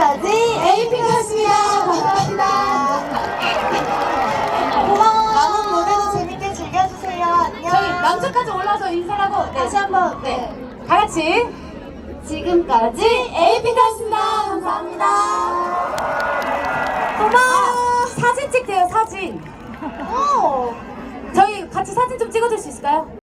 지금까지 에이핑크였습니다. 감사합니다. 고마워. 남은 노래도 재밌게 즐겨주세요. 안녕. 저희 남쪽까지 올라서 인사하고 네. 다시 한번 네. 네. 다 같이 지금까지 에이핑크였습니다. 감사합니다. 고마워. 아. 사진 찍대요 사진. 오. 저희 같이 사진 좀 찍어줄 수 있을까요?